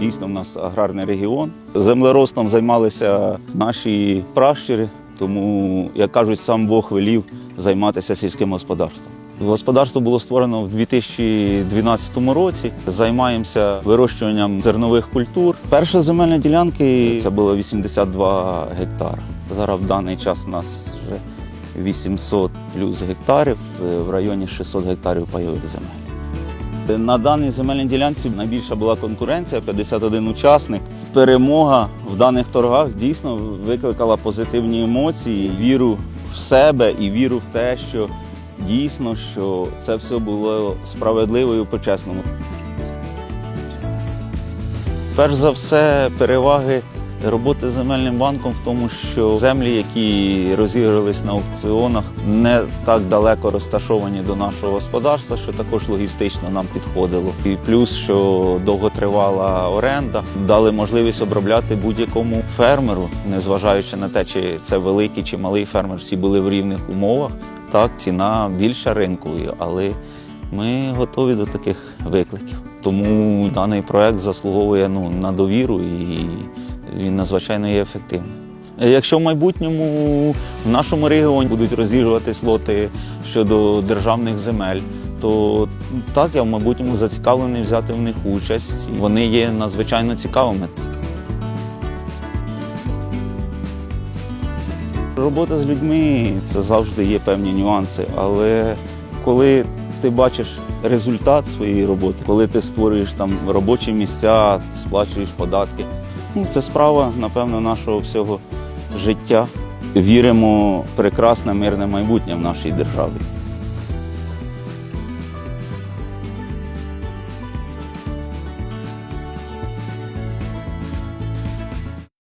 Дійсно, в нас аграрний регіон. Землеростом займалися наші пращури, тому, як кажуть, сам Бог велів займатися сільським господарством. Господарство було створено в 2012 році. Займаємося вирощуванням зернових культур. Перша земельна ділянки це було 82 гектара. Зараз в даний час у нас вже 800 плюс гектарів, в районі 600 гектарів пайових земель. На даній земельній ділянці найбільша була конкуренція, 51 учасник. Перемога в даних торгах дійсно викликала позитивні емоції, віру в себе і віру в те, що дійсно що це все було справедливо і по-чесному. Перш за все, переваги роботи з земельним банком в тому, що землі, які розігрались на аукціонах, не так далеко розташовані до нашого господарства, що також логістично нам підходило. І плюс, що довготривала оренда, дали можливість обробляти будь-якому фермеру, незважаючи на те, чи це великий чи малий фермер, всі були в рівних умовах. Так, ціна більша ринкової, але ми готові до таких викликів. Тому даний проект заслуговує ну, на довіру і він надзвичайно є ефективним. Якщо в майбутньому в нашому регіоні будуть розігруватись лоти щодо державних земель, то так я в майбутньому зацікавлений взяти в них участь. Вони є надзвичайно цікавими. Робота з людьми це завжди є певні нюанси, але коли ти бачиш результат своєї роботи, коли ти створюєш там робочі місця, сплачуєш податки, це справа, напевно, нашого всього життя. Віримо в прекрасне мирне майбутнє в нашій державі.